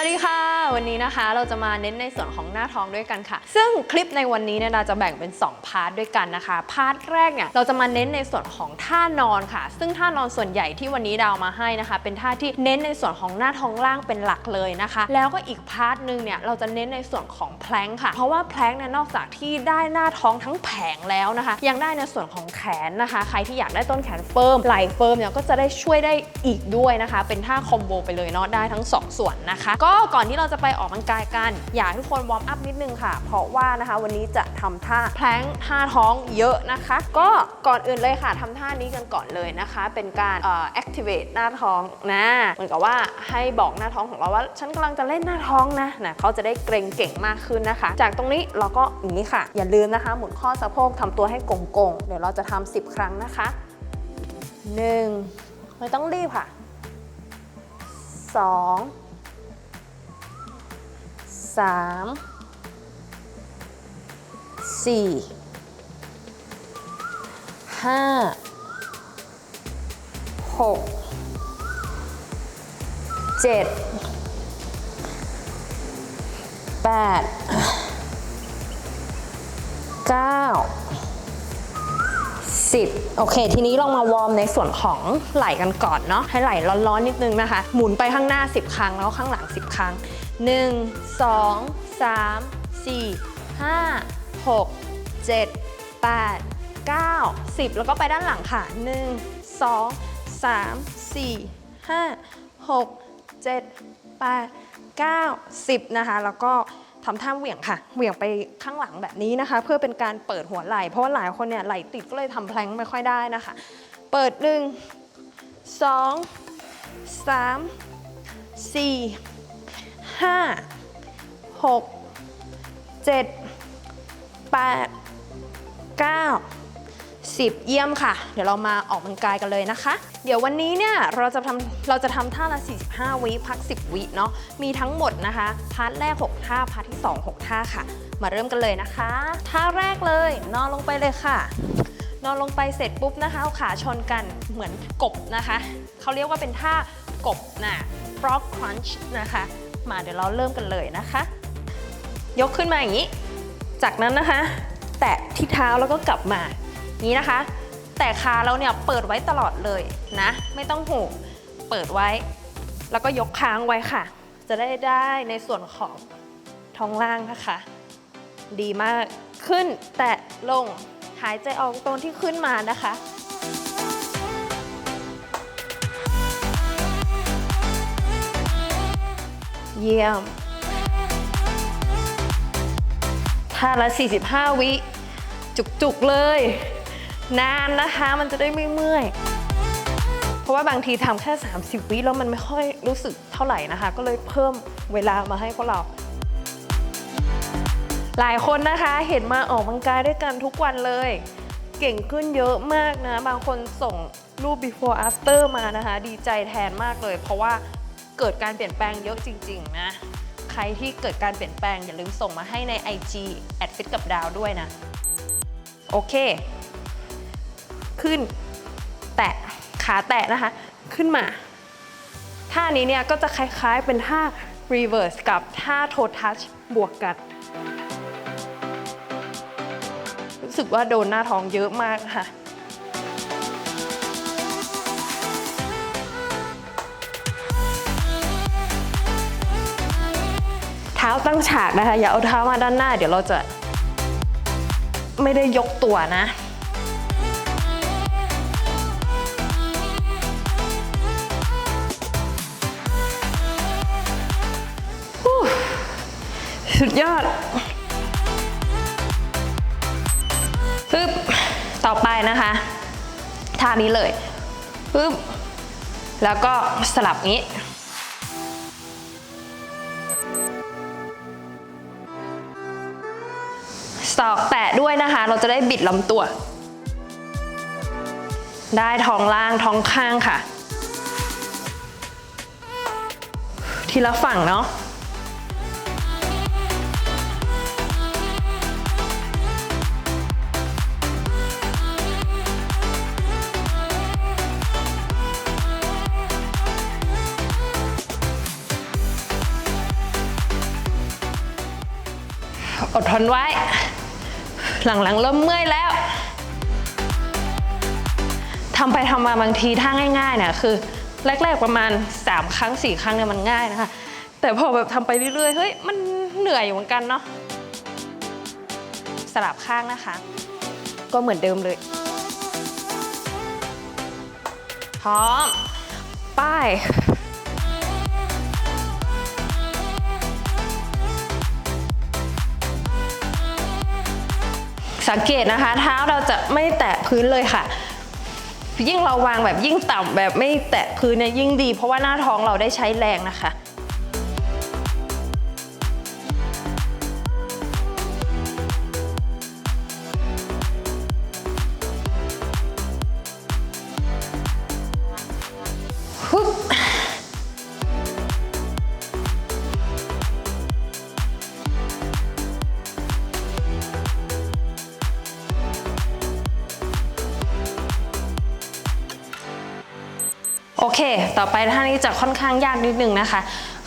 สวัสดีค่ะ วันนี้นะคะเราจะมาเน้นในส่วนของหน้าท้องด้วยกันค่ะ ซึ่งคลิปในวันนี้เนี่ยเราจะแบ่งเป็น 2 พาร์ทด้วยกันนะคะ พาร์ทแรกเนี่ยเราจะมาเน้นในส่วนของท่านอนค่ะ ซึ่งท่านอนส่วนใหญ่ที่วันนี้ดาวมาให้นะคะ เป็นท่าที่เน้นในส่วนของหน้าท้องล่างเป็นหลักเลยนะคะ แล้วก็อีกพาร์ทหนึ่งเนี่ยเราจะเน้นในส่วนของแพลงค่ะ เพราะว่าแพลงเนี่ยนอกจากที่ได้หน้าท้องทั้งแผงแล้วนะคะ ยังได้ในส่วนของแขนนะคะ ใครที่อยากได้ต้นแขนเฟิร์มไหล่เฟิร์มเนี่ยก็จะได้ช่วยได้อีกด้วยนะคะ เป็นท่าคอมโบไปเลยเนาะได้ทั้งสองส่วนนะคะก็ก่อนที่เราจะไปออกกำลังกายกัน อยากให้ทุกคนวอร์มอัพนิดนึงค่ะ เพราะว่านะคะวันนี้จะทำท่าแพลงท่าท้องเยอะนะคะ ก็ก่อนอื่นเลยค่ะทำท่านี้กันก่อนเลยนะคะ เป็นการเอ่อ activate หน้าท้องนะเหมือนกับว่าให้บอกหน้าท้องของเราว่า ฉันกำลังจะเล่นหน้าท้องนะนะเขาจะได้เกรงเก่งมากขึ้นนะคะ จากตรงนี้เราก็อย่างนี้ค่ะ อย่าลืมนะคะ หมุนข้อสะโพกทำตัวให้โก่งๆเดี๋ยวเราจะทำ10 ครั้งนะคะ 1 ไม่ต้องรีบค่ะ 2 3 4 5 6 7 8 9 10โอเค ทีนี้ลองมาวอร์มในส่วนของไหล่กันก่อนเนาะให้ไหล่ร้อนๆนิดนึงนะคะ หมุนไปข้างหน้า 10 ครั้งแล้วข้างหลัง 10 ครั้ง 1 2 3 4 5 6 7 8 9 10 แล้วก็ไปด้านหลังค่ะ 1 2 3 4 5 6 7 8 9 10 นะคะ แล้วก็ทำท่าเหวี่ยงค่ะ เหวี่ยงไปข้างหลังแบบนี้นะคะ เพื่อเป็นการเปิดหัวไหล่ เพราะว่าหลายคนเนี่ยไหล่ติดก็เลยทำแพลงไม่ค่อยได้นะคะ เปิด 1 2 3 4 5 6 7 8 9 10เยี่ยมค่ะ เดี๋ยวเรามาออกกำลังกายกันเลยนะคะ เดี๋ยววันนี้เนี่ยเราจะทำเราจะทำท่าละ 45 วิพัก 10 วิเนาะมีทั้งหมดนะคะ พาร์ทแรก 6 ท่า พาร์ทที่ 2 6 ท่าค่ะ มาเริ่มกันเลยนะคะ ท่าแรกเลยนอนลงไปเลยค่ะ นอนลงไปเสร็จปุ๊บนะคะเอาขาชนกันเหมือนกบนะคะ เขาเรียกว่าเป็นท่ากบนะ frog crunch นะคะ มาเดี๋ยวเราเริ่มกันเลยนะคะ ยกขึ้นมาอย่างนี้ จากนั้นนะคะ แตะที่เท้าแล้วก็กลับมานี้นะคะ แต่ขาเราเนี่ยเปิดไว้ตลอดเลยนะ ไม่ต้องหูเปิดไว้ แล้วก็ยกค้างไว้ค่ะ จะได้ได้ในส่วนของท้องล่างนะคะ ดีมากขึ้นแตะลงหายใจออกตรงที่ขึ้นมานะคะ เยี่ยม ท่าละ 45 วิ จุกๆเลย นานนะคะมันจะได้ไม่เมื่อย เพราะว่าบางทีทำแค่ 30 วิแล้วมันไม่ค่อยรู้สึกเท่าไหร่นะคะ ก็เลยเพิ่มเวลามาให้พวกเรา หลายคนนะคะเห็นมาออกกำลังกายด้วยกันทุกวันเลย เก่งขึ้นเยอะมากนะ บางคนส่งรูป before after มานะคะ ดีใจแทนมากเลย เพราะว่า เกิดการเปลี่ยนแปลงเยอะจริง ๆ นะ ใครที่เกิดการเปลี่ยนแปลงอย่าลืมส่งมาให้ใน IG แอดฟิตกับดาวด้วยนะ โอเค ขึ้น แตะ ขาแตะนะคะ ขึ้นมา ท่านี้เนี่ยก็จะคล้าย ๆ เป็นท่า reverse กับท่า toe touch บวกกัน รู้สึกว่าโดนหน้าท้องเยอะมากค่ะ เท้าตั้งฉากนะคะ อย่าเอาเท้ามาด้านหน้า เดี๋ยวเราจะ ไม่ได้ยกตัวนะ สุดยอดปึ๊บต่อไปนะคะท่านี้เลยปึ๊บแล้วก็สลับงี้ ด้วยนะคะ เราจะได้บิดลำตัว ได้ท้องล่างท้องข้างค่ะ ทีละฝั่งเนาะอดทนไว้ หลังๆเริ่มเมื่อยแล้วทำไปทำมาบางทีถ้าง่ายๆเนี่ยคือ แรก ๆประมาณ 3 ครั้ง 4 ครั้งเนี่ยมันง่ายนะคะ แต่พอแบบทำไปเรื่อยๆเฮ้ยมันเหนื่อยอยู่เหมือนกันเนาะสลับข้างนะคะ ก็เหมือนเดิมเลย พร้อม ป้าย สังเกตนะคะ เท้าเราจะไม่แตะพื้นเลยค่ะ ยิ่งเราวางแบบยิ่งต่ำแบบไม่แตะพื้นเนี่ยยิ่งดี เพราะว่าหน้าท้องเราได้ใช้แรงนะคะ ต่อไปท่านี้จะค่อนข้างยากนิดนึงนะคะ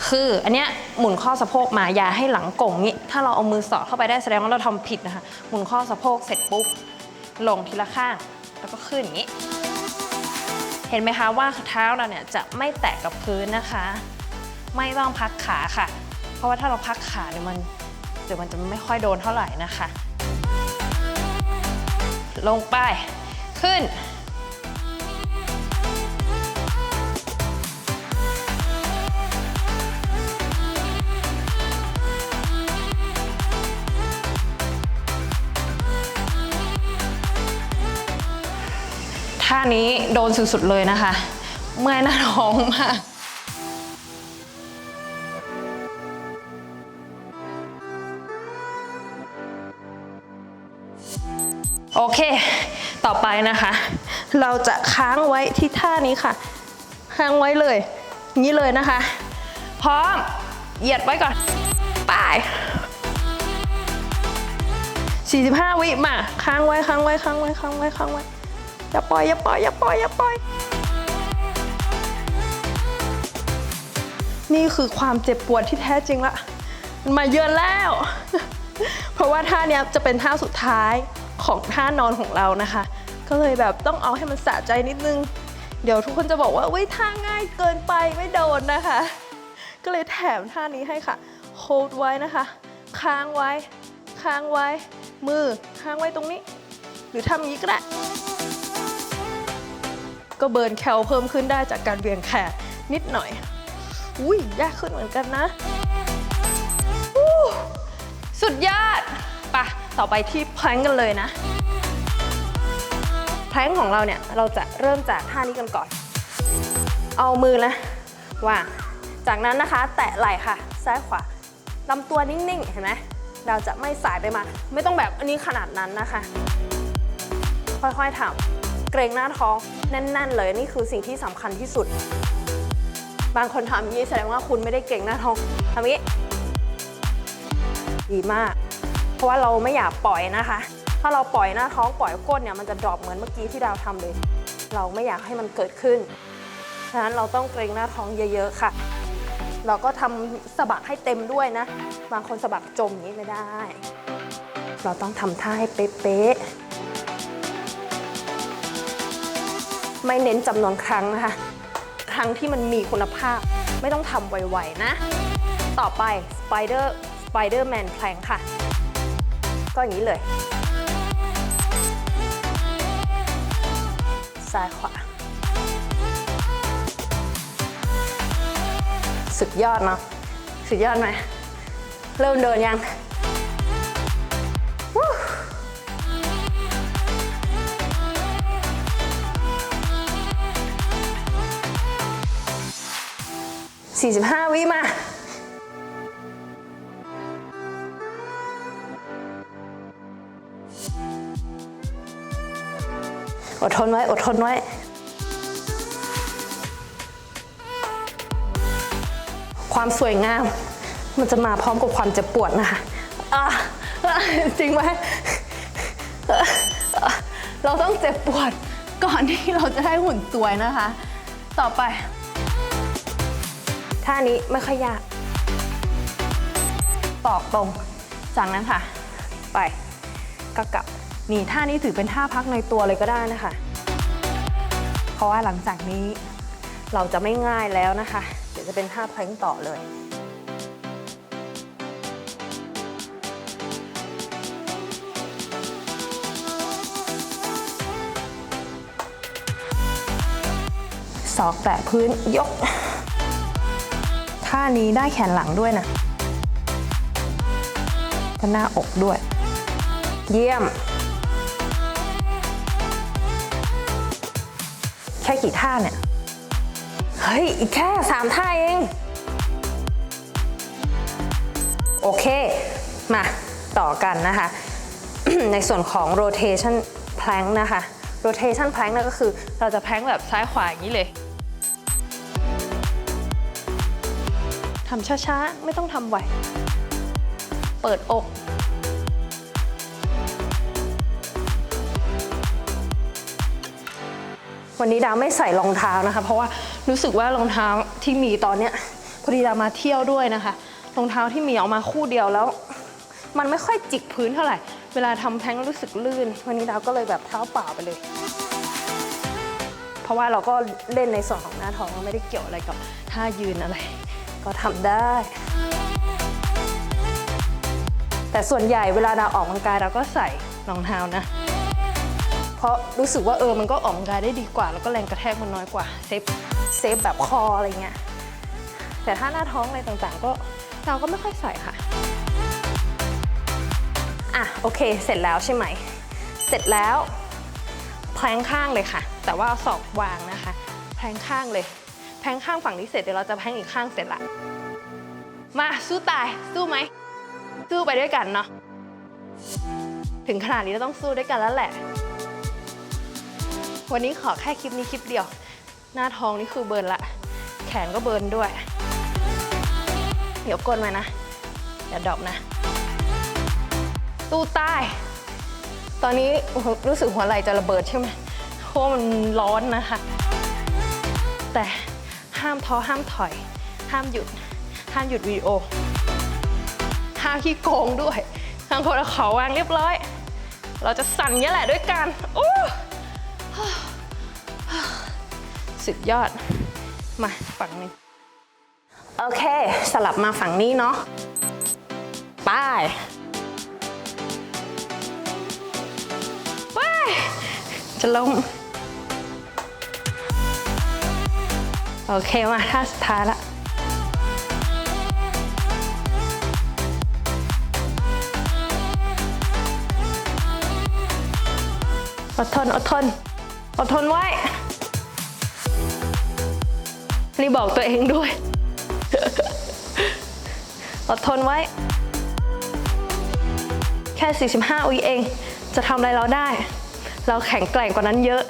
คืออันเนี้ยหมุนข้อสะโพกมาอย่าให้หลังก่งนี้ถ้าเราเอามือสอดเข้าไปได้แสดงว่าเราทำผิดนะคะ หมุนข้อสะโพกเสร็จปุ๊บลงทีละข้าง แล้วก็ขึ้นอย่างนี้ เห็นไหมคะว่าเท้าเราเนี่ยจะไม่แตะกับพื้นนะคะ ไม่ต้องพักขาค่ะ เพราะว่าถ้าเราพักขาเนี่ยมันเดี๋ยวมันจะไม่ค่อยโดนเท่าไหร่นะคะ ลงไปขึ้นานี้โดนสุดๆเลยนะคะ เมื่อยหน้าท้องมากโอเค ต่อไปนะคะ เราจะค้างไว้ที่ท่านี้ค่ะ ค้างไว้เลยนี้เลยนะคะ พร้อม เหยียดไว้ก่อนไป้าย45 วิมา ค้างไว้ ค้างไว้ ค้างไว้ ค้างไว้ ค้างไว้ อย่าปล่อยอย่าปล่อยอย่าปล่อยอย่าปล่อย นี่คือความเจ็บปวดที่แท้จริงละมันมาเยือะแล้ว เพราะว่าท่าเนี้ยจะเป็นท่าสุดท้ายของท่านอนของเรานะคะ ก็เลยแบบต้องเอาให้มันสะใจนิดนึง เดี๋ยวทุกคนจะบอกว่าเว้ยท่าง่ายเกินไปไม่โดนนะคะ ก็เลยแถมท่านี้ให้ค่ะ hold ไว้นะคะ ค้างไว้ ค้างไว้ มือค้างไว้ตรงนี้ หรือทำอย่างนี้ก็ได้ ก็เบิร์นแคลเพิ่มขึ้นได้จากการเบี่ยงแขนนิดหน่อย อุ้ยยากขึ้นเหมือนกันนะ สุดยอดปะต่อไปที่แพลงกันเลยนะ แพลงของเราเนี่ย เราจะเริ่มจากท่านี้กันก่อน เอามือนะวางจากนั้นนะคะ แตะไหล่ค่ะ ซ้ายขวาลำตัวนิ่งๆ เห็นไหมเราจะไม่สายไปมา ไม่ต้องแบบอันนี้ขนาดนั้นนะคะ ค่อยๆทำเกรงหน้าท้อง แน่น ๆ เลยนี่คือสิ่งที่สำคัญที่สุด บางคนทำนี้แสดงว่าคุณไม่ได้เก่งหน้าท้องทำงนี้ดีมาก เพราะว่าเราไม่อยากปล่อยนะคะ ถ้าเราปล่อยหน้าท้องปล่อยก้นเนี่ยมันจะดรอปเหมือนเมื่อกี้ที่ดาวทำเลย เราไม่อยากให้มันเกิดขึ้นฉะนั้นเราต้องเกรงหน้าท้องเยอะ ๆ ค่ะ เราก็ทำสะบักให้เต็มด้วยนะ บางคนสะบักจมอย่างนี้ไม่ได้ เราต้องทำท่าให้เป๊ะๆ ไม่เน้นจำนวนครั้งนะคะ ครั้งที่มันมีคุณภาพ ไม่ต้องทำไวๆนะ ต่อไป Spider Spider-Man Plank ค่ะ ก็อย่างนี้เลย ซ้ายขวา สุดยอดเนาะ สุดยอดไหม เริ่มเดินยัง 45 วิมา อดทนไว้ อดทนไว้ความสวยงาม มันจะมาพร้อมกับความเจ็บปวดนะคะจริงไหมเราต้องเจ็บปวดก่อนที่เราจะได้หุ่นสวยนะคะ ต่อไป ท่านี้ไม่ค่อยยาก ตอกตรง จากนั้นค่ะ ไปก็กลับนี่ท่านี้ถือเป็นท่าพักในตัวเลยก็ได้นะคะ เพราะว่าหลังจากนี้เราจะไม่ง่ายแล้วนะคะ เดี๋ยวจะเป็นท่าแพลงต่อเลยศอกแตะพื้นยก ท่านี้ได้แขนหลังด้วยนะก็หน้าอกด้วย เยี่ยม แค่กี่ท่าเนี่ย เฮ้ย อีกแค่สามท่าเอง โอเค มาต่อกันนะคะ ในส่วนของ rotation plank นะคะ rotation plank นั่นก็คือเราจะแพลงแบบซ้ายขวาอย่างนี้เลย ทำช้าๆ ไม่ต้องทำไวเปิดอก วันนี้ดาวไม่ใส่รองเท้านะคะ เพราะว่ารู้สึกว่ารองเท้าที่มีตอนเนี้ยพอดีดาวมาเที่ยวด้วยนะคะ รองเท้าที่มีออกมาคู่เดียวแล้ว มันไม่ค่อยจิกพื้นเท่าไหร่ เวลาทำแท้งรู้สึกลื่น วันนี้ดาวก็เลยแบบเท้าเปล่าไปเลย เพราะว่าเราก็เล่นในส่วนของหน้าท้องไม่ได้เกี่ยวอะไรกับท่ายืนอะไร ก็ทำได้ แต่ส่วนใหญ่เวลาดาออกกำลังกายเราก็ใส่รองเท้านะ เพราะรู้สึกว่าเออมันก็ออกกำลังกายได้ดีกว่า แล้วก็แรงกระแทกมันน้อยกว่าเซฟเซฟแบบคออะไรเงี้ยแต่ถ้าหน้าท้องอะไรต่างๆ ก็เราก็ไม่ค่อยใส่ค่ะอะโอเค เสร็จแล้วใช่ไหม เสร็จแล้วแพลงข้างเลยค่ะ แต่ว่าเอาศอกวางนะคะ แพลงข้างเลย แพงข้างฝั่งนี้เสร็จเดี๋ยวเราจะแพงอีกข้างเสร็จละ มาสู้ตายสู้ไหม สู้ไปด้วยกันเนาะ ถึงขนาดนี้เราต้องสู้ด้วยกันแล้วแหละ วันนี้ขอแค่คลิปนี้คลิปเดียว หน้าท้องนี่คือเบิร์นละ แขนก็เบิร์นด้วย เดี๋ยวก้นมานะ อย่าดรอปนะ ตู้ใต้ ตอนนี้รู้สึกหัวไหล่จะระเบิดใช่ไหมเพราะมันร้อนนะคะ แต่ ห้ามท้อห้ามถอย ห้ามหยุด ห้ามหยุดวีโอ ห้ามขี้โกงด้วยทางคนละเขาวางเรียบร้อย เราจะสั่นเงี้ยแหละด้วยกันโอ้สุดยอด มาฝั่งนี้ โอเค สลับมาฝั่งนี้เนาะไป้ายป้ายจะลง โอเคมาท่าสุดท้ายละอดทนอดทนอดทนไว้ นี่บอกตัวเองด้วย อดทนไว้ แค่ 45วิเอง จะทำอะไรเราได้ เราแข็งแกร่งกว่านั้นเยอะ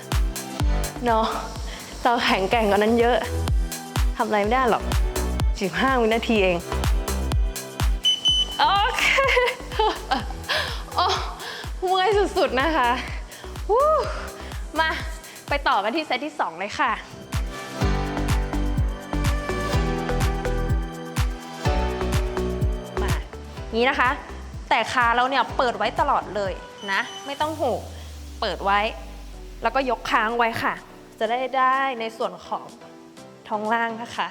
เนาะ เราแข็งแกร่งกว่านั้นเยอะทำอะไรไม่ได้หรอก15วินาทีเอง โอเคโอ้เมื่อยสุดๆนะคะวู้มาไปต่อกันที่เซตที่ 2 เลยค่ะมานี้นะคะ แต่ขาเราเนี่ยเปิดไว้ตลอดเลยนะ ไม่ต้องหูเปิดไว้ แล้วก็ยกค้างไว้ค่ะ จะได้ได้ในส่วนของท้องล่างนะคะ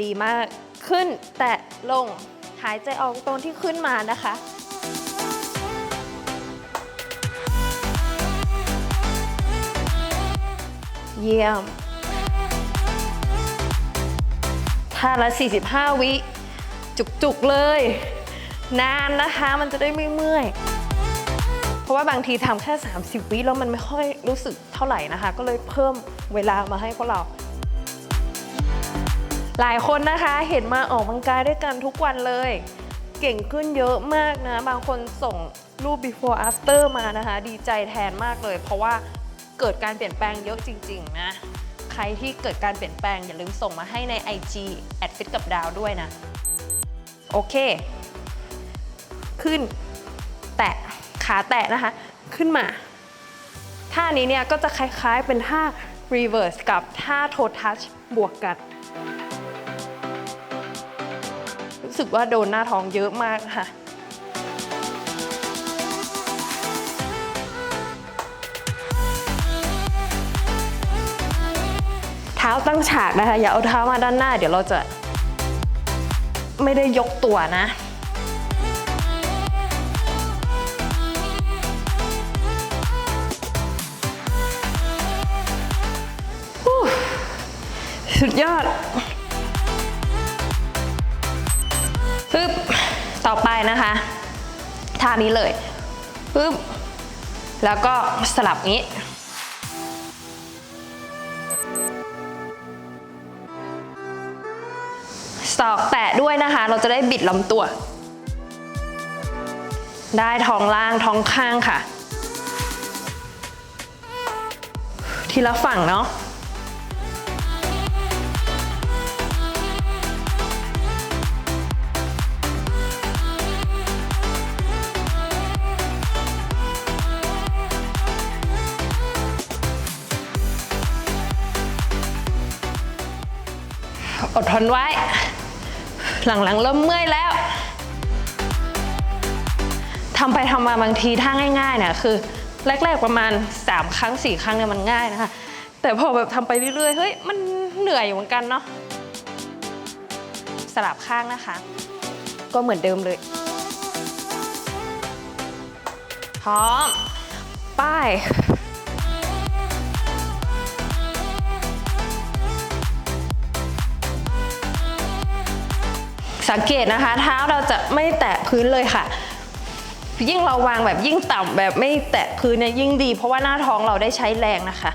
ดีมากขึ้นแตะลงหายใจออกตรงที่ขึ้นมานะคะเยี่ยมท่าละ 45 วิ จุกๆเลย นานนะคะ มันจะได้ไม่เมื่อย ราะว่าบางทีทำแค่ 30 วิแล้วมันไม่ค่อยรู้สึกเท่าไหร่นะคะ ก็เลยเพิ่มเวลามาให้พวกเรา หลายคนนะคะเห็นมาออกกำลังกายด้วยกันทุกวันเลย เก่งขึ้นเยอะมากนะ บางคนส่งรูป before after มานะคะ ดีใจแทนมากเลย เพราะว่าเกิดการเปลี่ยนแปลงเยอะจริง ๆ นะ ใครที่เกิดการเปลี่ยนแปลงอย่าลืมส่งมาให้ใน IG แอดฟิตกับดาวด้วยนะ โอเค ขึ้น แตะ ขาแตะนะคะ ขึ้นมา ท่านี้เนี่ยก็จะคล้ายๆเป็นท่า reverse กับท่า toe touch บวกกัน รู้สึกว่าโดนหน้าท้องเยอะมากค่ะเท้าตั้งฉากนะคะ อย่าเอาเท้ามาด้านหน้า เดี๋ยวเราจะไม่ได้ยกตัวนะ สุดยอดปึ๊บต่อไปนะคะท่านี้เลยปึ๊บแล้วก็สลับงี้ศอกแตะด้วยนะคะ เราจะได้บิดลำตัว ได้ท้องล่างท้องข้างค่ะ ทีละฝั่งเนาะ ดทนไว้ หลังๆเริ่มเมื่อยแล้วทำไปทำมาบางทีถ้าง่ายๆเนี่ยคือแรกๆประมาณ 3 ครั้ง 4 ครั้งเนี่ยมันง่ายนะคะ แต่พอแบบทำไปเรื่อยๆเฮ้ยมันเหนื่อยอยู่เหมือนกันเนาะสลับข้างนะคะ ก็เหมือนเดิมเลยพร้อม ป้าย สังเกตนะคะ เท้าเราจะไม่แตะพื้นเลยค่ะ ยิ่งเราวางแบบยิ่งต่ำแบบไม่แตะพื้นเนี่ยยิ่งดี เพราะว่าหน้าท้องเราได้ใช้แรงนะคะ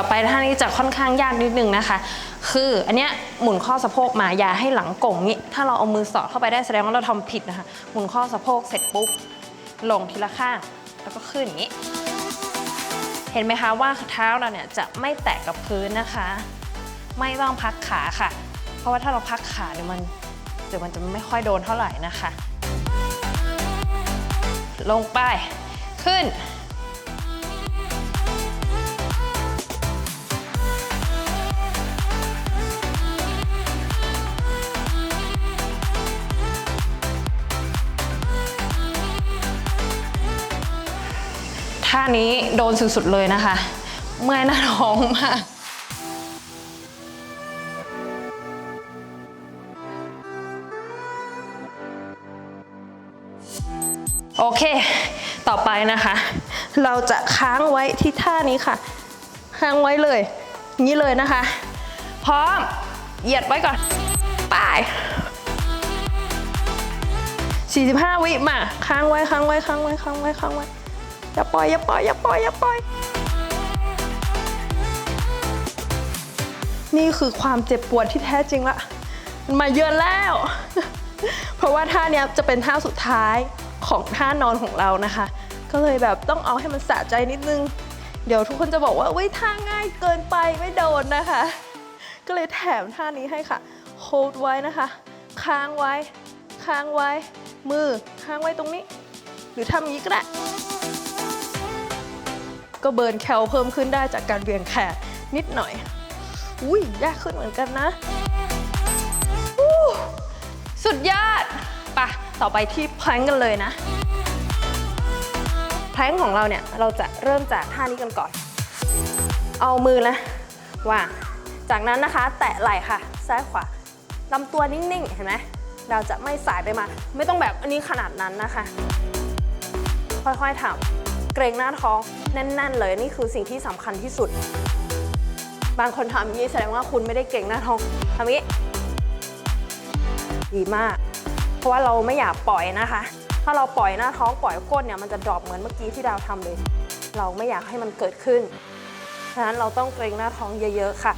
ต่อไปท่านี้จะค่อนข้างยากนิดนึงนะคะ คืออันเนี้ยหมุนข้อสะโพกมาอย่าให้หลังก่งนี้ ถ้าเราเอามือสอดเข้าไปได้แสดงว่าเราทำผิดนะคะ หมุนข้อสะโพกเสร็จปุ๊บลงทีละข้าง แล้วก็ขึ้นอย่างนี้ เห็นไหมคะว่าเท้าเราเนี่ยจะไม่แตะกับพื้นนะคะ ไม่ต้องพักขาค่ะ เพราะว่าถ้าเราพักขาเนี่ยมันเดี๋ยวมันจะไม่ค่อยโดนเท่าไหร่นะคะ ลงไปขึ้น ท่านี้โดนสุดๆเลยนะคะ เมื่อยหน้าท้องมากโอเค ต่อไปนะคะ เราจะค้างไว้ที่ท่านี้ค่ะ ค้างไว้เลย นี้เลยนะคะ พร้อม เหยียดไว้ก่อนป้าย45 วิมา ค้างไว้ ค้างไว้ ค้างไว้ ค้างไว้ ค้างไว้ อย่าปล่อยอย่าปล่อยอย่าปล่อยอย่าปล่อย นี่คือความเจ็บปวดที่แท้จริงละมันมาเยือนแล้ว เพราะว่าท่าเนี้ยจะเป็นท่าสุดท้ายของท่านอนของเรานะคะ ก็เลยแบบต้องเอาให้มันสะใจนิดนึง เดี๋ยวทุกคนจะบอกว่าเว้ยท่าง่ายเกินไปไม่โดนนะคะ ก็เลยแถมท่านี้ให้ค่ะ hold ไว้นะคะ ค้างไว้ ค้างไว้ มือค้างไว้ตรงนี้ หรือทำอย่างนี้ก็ได้ ก็เบิร์นแคลเพิ่มขึ้นได้จากการเบี่ยงแขนนิดหน่อย อุ้ยยากขึ้นเหมือนกันนะสุดยอดปะต่อไปที่แพลงกันเลยนะแพลงของเราเนี่ย เราจะเริ่มจากท่านี้กันก่อน เอามือนะวางจากนั้นนะคะ แตะไหล่ค่ะ ซ้ายขวาลำตัวนิ่ง ๆ เห็นไหมเราจะไม่สายไปมา ไม่ต้องแบบอันนี้ขนาดนั้นนะคะ ค่อย ๆทำ เกรงหน้าท้องแน่น ๆ เลยนี่คือสิ่งที่สำคัญที่สุด บางคนทำอย่างนี้แสดงว่าคุณไม่ได้เก่งหน้าท้องทำอย่างนี้ ดีมาก เพราะว่าเราไม่อยากปล่อยนะคะ ถ้าเราปล่อยหน้าท้องปล่อยก้นเนี่ยมันจะดรอปเหมือนเมื่อกี้ที่ดาวทำเลย เราไม่อยากให้มันเกิดขึ้นฉะนั้นเราต้องเกรงหน้าท้องเยอะ ๆ ค่ะ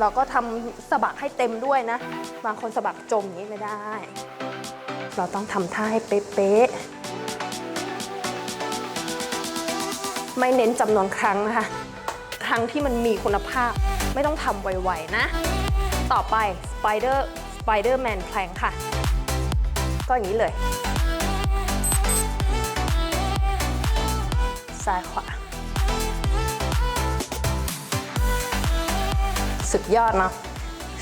เราก็ทำสะบักให้เต็มด้วยนะ บางคนสะบักจมอย่างนี้ไม่ได้ เราต้องทำท่าให้เป๊ะๆ ไม่เน้นจำนวนครั้งนะคะ ครั้งที่มันมีคุณภาพ ไม่ต้องทำไวๆนะ ต่อไป spider Spider-Man Plank ค่ะ ก็อย่างนี้เลย ซ้ายขวา สุดยอดเนาะ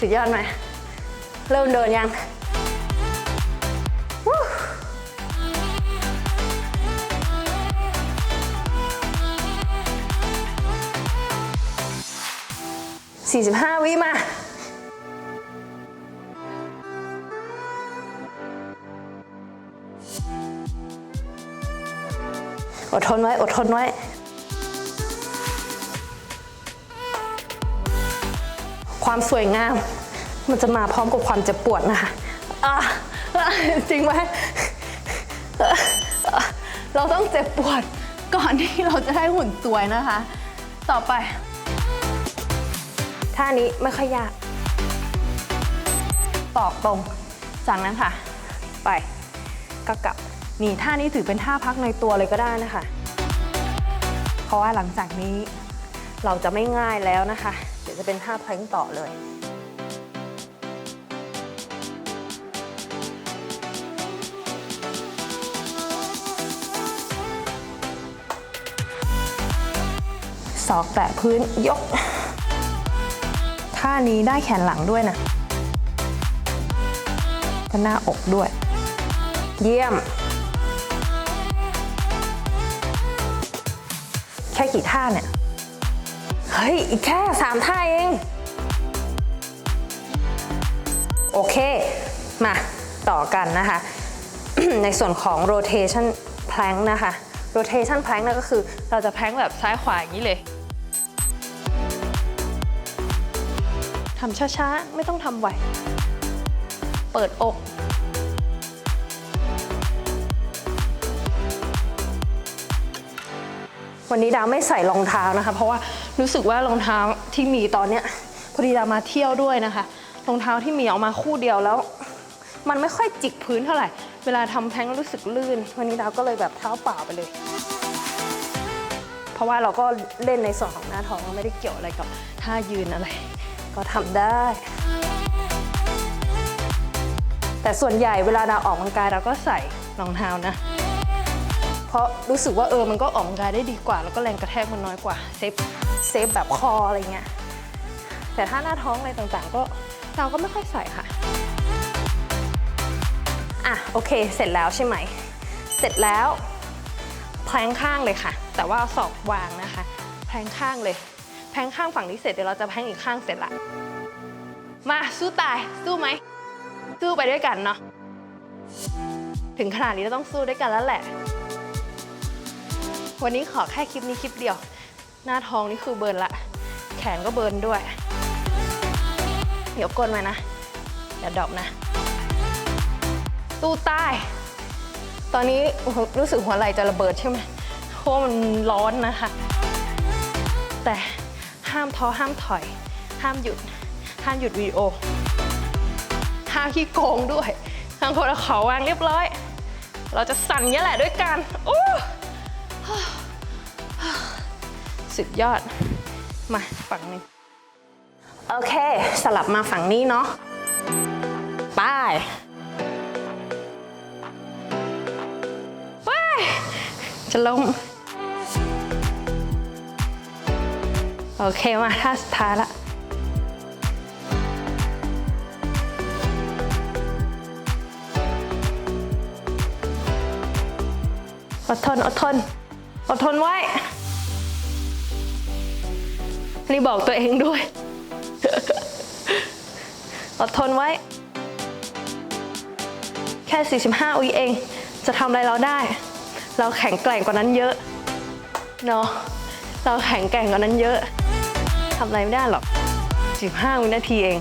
สุดยอดไหม เริ่มเดินยัง 45 วิมาอดทนไว้ อดทนไว้ ความสวยงาม มันจะมาพร้อมกับความเจ็บปวดนะคะจริงไหมเราต้องเจ็บปวดก่อนที่เราจะได้หุ่นสวยนะคะ ต่อไป ท่านี้ไม่ค่อยยาก ตอกตรงจากนั้นค่ะ ไปก็กลับนี่ท่านี้ถือเป็นท่าพักในตัวเลยก็ได้นะคะ เพราะว่าหลังจากนี้เราจะไม่ง่ายแล้วนะคะ เดี๋ยวจะเป็นท่าแพลงต่อเลยศอกแตะพื้นยกานี้ได้แขนหลังด้วยนะก็หน้าอกด้วย เยี่ยม แค่กี่ท่าเนี่ย เฮ้ย อีกแค่3ท่าเอง โอเค มาต่อกันนะคะ ในส่วนของ rotation plank นะคะ rotation plank นั่นก็คือเราจะแพลงแบบซ้ายขวาอย่างนี้เลยำช้าๆ ไม่ต้องทำไวเปิดอกวันนี้ดาวไม่ใส่รองเท้านะคะ เพราะว่ารู้สึกว่ารองเท้าที่มีตอนเนี้ยพอดีดาวมาเที่ยวด้วยนะคะรองเท้าที่มีออกมาคู่เดียวแล้ว มันไม่ค่อยจิกพื้นเท่าไหร่ เวลาทำแท้งรู้สึกลื่น วันนี้ดาวก็เลยแบบเท้าเปล่าไปเลย เพราะว่าเราก็เล่นในส่วนของหน้าท้องไม่ได้เกี่ยวอะไรกับท่ายืนอะไร ก็ทำได้ แต่ส่วนใหญ่เวลาดาออกกำลังกายเราก็ใส่รองเท้านะ เพราะรู้สึกว่าเออมันก็ออกกำลังกายได้ดีกว่า แล้วก็แรงกระแทกมันน้อยกว่าเซฟเซฟแบบคออะไรเงี้ยแต่ถ้าหน้าท้องอะไรต่างๆ ก็เราก็ไม่ค่อยใส่ค่ะอะโอเคเสร็จแล้วใช่ไหม เสร็จแล้วแพลงข้างเลยค่ะ แต่ว่าเอาศอกวางนะคะ แพลงข้างเลย พงข้างฝั่งนี้เสร็จเดี๋ยวเราจะแพงอีกข้างเสร็จละ มาสู้ตายสู้ไหมสู้ไปด้วยกันเนาะถึงขนาดนี้เราต้องสู้ด้วยกันแล้วแหละ วันนี้ขอแค่คลิปนี้คลิปเดียว หน้าท้องนี่คือเบิร์นละ แขนก็เบิร์นด้วย เดี๋ยวก้นมานะ อย่าดรอปนะ ตู้ใต้ ตอนนี้รู้สึกหัวไหล่จะระเบิดใช่ไหมเพราะมันร้อนนะคะ แต่ ห้ามท้อห้ามถอย ห้ามหยุด ห้ามหยุดวีดีโอห้ามขี้โกงด้วยทางคนเขาวางเรียบร้อย เราจะสั่นเงี้ยแหละด้วยกันโอ้สุดยอด มาฝั่งนี้โอเค สลับมาฝั่งนี้เนาะไป้ายไปจะลง โอเคมาท่าสุดท้ายละอดทนอดทนอดทนไว้ นี่บอกตัวเองด้วย อดทนไว้ แค่ 45 วิเอง จะทำอะไรเราได้ เราแข็งแกร่งกว่านั้นเยอะ เนาะ เราแข็งแกร่งกว่านั้นเยอะ ทำอะไรไม่ได้หรอก 15วินาทีเอง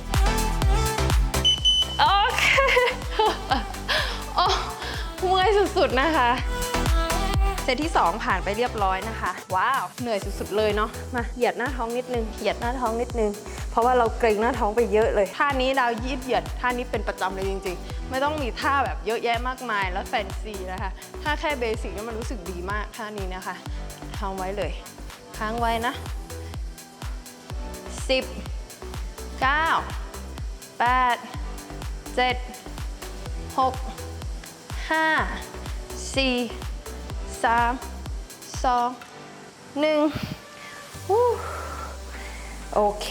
โอเค โอ้เมื่อยสุดๆนะคะ เซตที่ 2 ผ่านไปเรียบร้อยนะคะ ว้าว เหนื่อยสุดๆเลยเนาะ มาเหยียดหน้าท้องนิดนึง เหยียดหน้าท้องนิดนึง เพราะว่าเราเกรงหน้าท้องไปเยอะเลย ท่านี้ดาวยืดเหยียด ท่านี้เป็นประจำเลยจริง ๆ ไม่ต้องมีท่าแบบเยอะแยะมากมายแล้วแฟนซีนะคะ ถ้าแค่เบสิกเนี่มันรู้สึกดีมากท่านี้นะคะทำไว้เลย ค้างไว้นะ 10 9 8เจ็ดหกห้าสี่สามสองหนึ่งโอเค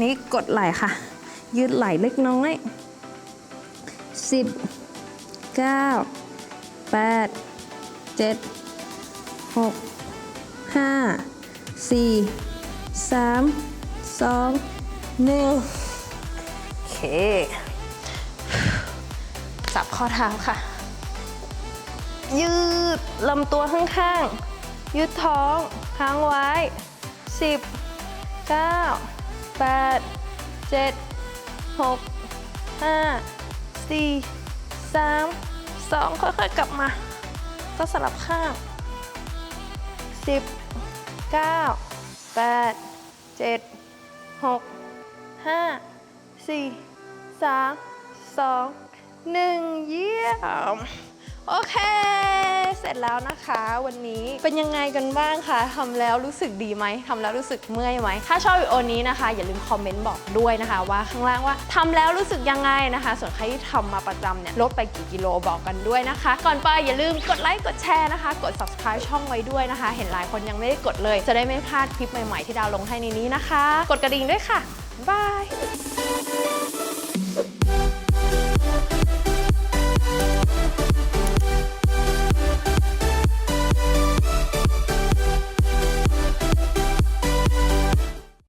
นี่กดไหล่ค่ะ ยืดไหล่เล็กน้อยสิบเก้าแปดเจ็ดหกห้าสี่ สามสองหนึ่งโอเคสับข้อเท้าค่ะ ยืดลำตัวข้างๆ ยืดท้องค้างไว้ 10 9 8 7 6 5 4 3 2 ค่อยๆ กลับมา ก็สลับข้าง 10 9 8 7 6 5 4 3 2 1เยี่ยม โอเค เสร็จแล้วนะคะ วันนี้เป็นยังไงกันบ้างคะทำแล้วรู้สึกดีไหมทำแล้วรู้สึกเมื่อยไหมถ้าชอบวิดีโอนี้นะคะ อย่าลืมคอมเมนต์บอกด้วยนะคะ ว่าข้างล่างว่าทำแล้วรู้สึกยังไงนะคะ ส่วนใครที่ทำมาประจำเนี่ยลดไปกี่กิโลบอกกันด้วยนะคะ ก่อนไปอย่าลืมกดไลค์กดแชร์นะคะ กด subscribe ช่องไว้ด้วยนะคะ เห็นหลายคนยังไม่ได้กดเลย จะได้ไม่พลาดคลิปใหม่ๆที่ดาวลงให้ในนี้นะคะ กดกระดิ่งด้วยค่ะบายบาย